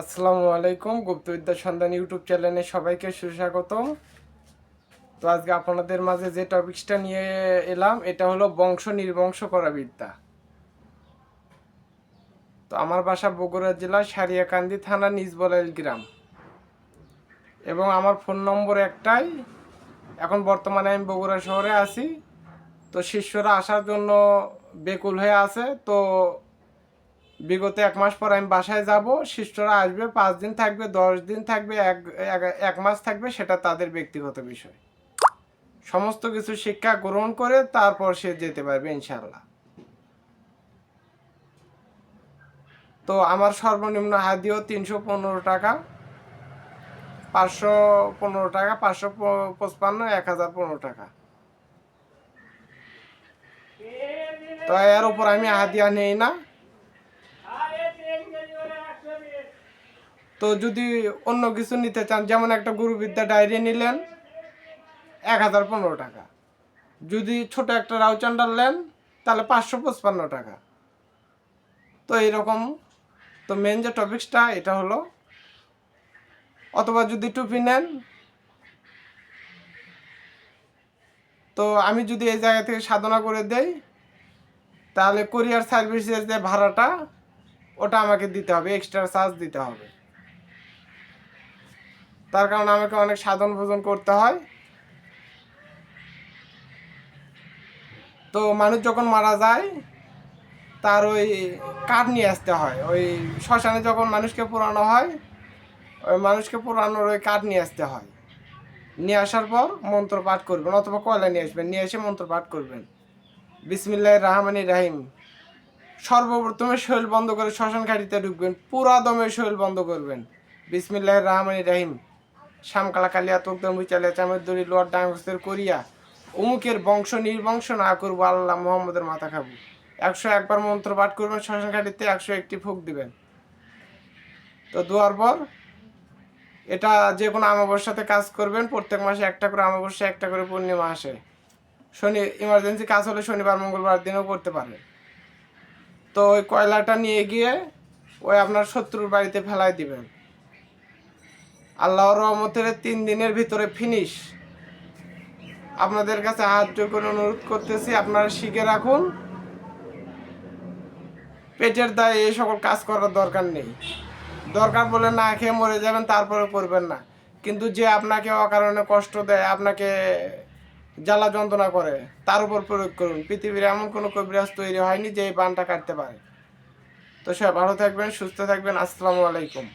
আসসালামু আলাইকুম গুপ্তবিদ্যা সন্ধান ইউটিউব চ্যানেলে সবাইকে সুস্বাগতম। তো আজকে আপনাদের মাঝে যে টপিকসটা নিয়ে এলাম, এটা হলো বংশ নির্বংশ করা বিদ্যা। তো আমার বাসা বগুড়া জেলা, সারিয়াকান্দি থানা নিজবলাইল গ্রাম। এবং আমার ফোন নম্বর একটাই, এখন বর্তমানে আমি বগুড়া শহরে আছি। তো শিষ্যরা আসার জন্য বেকুল হয়ে আছে, তো বিগত এক মাস পর আমি বাসায় যাব শিষ্টরা আসবে, পাঁচ দিন থাকবে, দশ দিন থাকবে, এক, এক- মাস থাকবে, সেটা তাদের ব্যক্তিগত বিষয়। সমস্ত কিছু শিক্ষা গ্রহণ করে তারপর সে যেতে পারবে ইনশাল্লাহ তো আমার সর্বনিম্ন হাদিও তিনশো পনেরো টাকা, পাঁচশো পনেরো টাকা, পাঁচশো পঁচপান্ন, এক হাজার পনেরো টাকা। তো এর উপর আমি হাদিয়া নেই না। তো যদি অন্য কিছু নিতে চান, যেমন একটা গুরুবিদ্যা ডায়েরি নিলেন, এক হাজার পনেরো টাকা। যদি ছোট একটা রাউচান্ডার নেন, তাহলে পাঁচশো পঁচপান্ন টাকা। তো এইরকম। তো মেন যে টপিক্সটা এটা হলো, অথবা যদি টুপি নেন, তো আমি যদি এই জায়গা থেকে সাধনা করে দেই, তাহলে কোরিয়ার সার্ভিসের যে ভাড়াটা, ওটা আমাকে দিতে হবে এক্সট্রা চার্জ দিতে হবে। তার কারণে আমাকে অনেক সাধন ভোজন করতে হয়। তো মানুষ যখন মারা যায়, তার ওই কাঠ নিয়ে আসতে হয়। ওই শ্মশানে যখন মানুষকে পোড়ানো হয়, ওই মানুষকে পোড়ানোর ওই কাঠ নিয়ে আসতে হয়। নিয়ে আসার পর মন্ত্র পাঠ করবেন অথবা কয়লা নিয়ে আসবেন, নিয়ে এসে মন্ত্র পাঠ করবেন। বিসমিল্লাহ রহমানি রাহিম। সর্বপ্রথমে শৈল বন্ধ করে শ্মশান ঘাটিতে ঢুকবেন, পুরা দমে শৈল বন্ধ করবেন। বিসমিল্লাহ রহমানি রাহিম। শ্যামকালা কালিয়া তোকদম বিচালিয়া চামের দড়ি লোয়ার ডাঙ্গসের করিয়া অমুকের বংশ নির্বংশ না করব, আল্লাহ মোহাম্মদের মাথা খাব। একশো একবার মন্ত্র পাঠ করবেন শ্মশান ঘাটিতে একশো একটি ফুক দিবেন। তো দুয়ার পর এটা যে কোনো আমাবস্যাতে কাজ করবেন, প্রত্যেক মাসে একটা করে আমাবস্যা, একটা করে পূর্ণিমা আসে। শনি ইমার্জেন্সি কাজ হলে শনিবার, মঙ্গলবার দিনও করতে পারেন তো ওই কয়লাটা নিয়ে গিয়ে ওই আপনার শত্রুর বাড়িতে ফেলাই দিবেন। আল্লাহর রহমতের তিন দিনের ভিতরে ফিনিশ আপনাদের কাছে হাত করে অনুরোধ করতেছি, আপনারা শিখে রাখুন। পেটের দায়ে এই সকল কাজ করার দরকার নেই। দরকার বলে না খেয়ে মরে যাবেন তারপরে করবেন না। কিন্তু যে আপনাকে অকারণে কষ্ট দেয়, আপনাকে জ্বালা যন্ত্রণা করে, তার উপর প্রয়োগ করুন। পৃথিবীর এমন কোনো কবিরাজ তৈরি হয়নি যে এই বানটা কাটতে পারে। তো সবাই ভালো থাকবেন, সুস্থ থাকবেন। আসসালামু আলাইকুম।